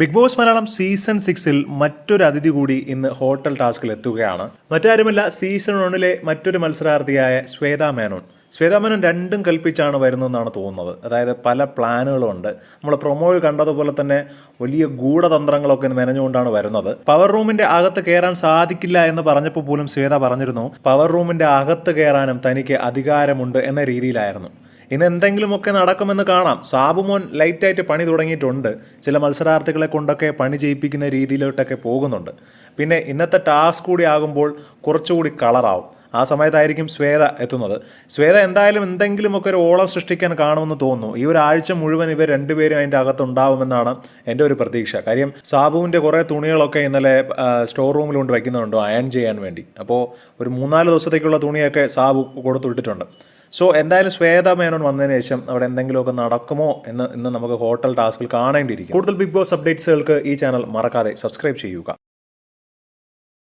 Big boss Malayalam season സിക്സിൽ മറ്റൊരു അതിഥി കൂടി ഇന്ന് ഹോട്ടൽ ടാസ്കിൽ എത്തുകയാണ്. മറ്റാരുമല്ല സീസൺ ഒന്നിലെ മറ്റൊരു മത്സരാർത്ഥിയായ ശ്വേത മേനോൻ. ശ്വേത മേനോൻ രണ്ടും കൽപ്പിച്ചാണ് വരുന്നതെന്നാണ് തോന്നുന്നത്. അതായത് പല പ്ലാനുകളുണ്ട്. നമ്മൾ പ്രൊമോയിൽ കണ്ടതുപോലെ തന്നെ വലിയ ഗൂഢതന്ത്രങ്ങളൊക്കെ മെനഞ്ഞുകൊണ്ടാണ് വരുന്നത്. പവർ റൂമിന്റെ അകത്ത് കയറാൻ സാധിക്കില്ല എന്ന് പറഞ്ഞപ്പോൾ പോലും ശ്വേത പറഞ്ഞിരുന്നു പവർ റൂമിന്റെ അകത്ത് കയറാനും തനിക്ക് അധികാരമുണ്ട് എന്ന രീതിയിലായിരുന്നു. ഇന്ന് എന്തെങ്കിലുമൊക്കെ നടക്കുമെന്ന് കാണാം. സാബുമോൻ ലൈറ്റായിട്ട് പണി തുടങ്ങിയിട്ടുണ്ട്. ചില മത്സരാർത്ഥികളെ കൊണ്ടൊക്കെ പണി ചെയ്യിപ്പിക്കുന്ന രീതിയിലോട്ടൊക്കെ പോകുന്നുണ്ട്. പിന്നെ ഇന്നത്തെ ടാസ്ക് കൂടി ആകുമ്പോൾ കുറച്ചുകൂടി കളറാവും. ആ സമയത്തായിരിക്കും ശ്വേത എത്തുന്നത്. ശ്വേത എന്തായാലും എന്തെങ്കിലുമൊക്കെ ഒരു ഓളം സൃഷ്ടിക്കാൻ കാണുമെന്ന് തോന്നുന്നു. ഈ ഒരാഴ്ച മുഴുവൻ ഇവർ രണ്ടുപേരും അതിന്റെ അകത്തുണ്ടാവുമെന്നാണ് എന്റെ ഒരു പ്രതീക്ഷ. കാര്യം സാബുവിന്റെ കുറേ തുണികളൊക്കെ ഇന്നലെ സ്റ്റോർ റൂമിൽ കൊണ്ട് വയ്ക്കുന്നുണ്ട്. അയൺ ചെയ്യാൻ വേണ്ടി. അപ്പോൾ ഒരു മൂന്നാൽ ദിവസത്തേക്കുള്ള തുണിയൊക്കെ സാബു കൊടുത്തു വിട്ടിട്ടുണ്ട് സോ എന്തായാലും ശ്വേത മേനോൻ വന്നതിന് ശേഷം അവിടെ എന്തെങ്കിലുമൊക്കെ നടക്കുമോ എന്ന് ഇന്ന് നമുക്ക് ഹോട്ടൽ ടാസ്കിൽ കാണേണ്ടിയിരിക്കും കൂടുതൽ ബിഗ് ബോസ് അപ്ഡേറ്റ്സുകൾക്ക് ഈ ചാനൽ മറക്കാതെ സബ്സ്ക്രൈബ് ചെയ്യുക.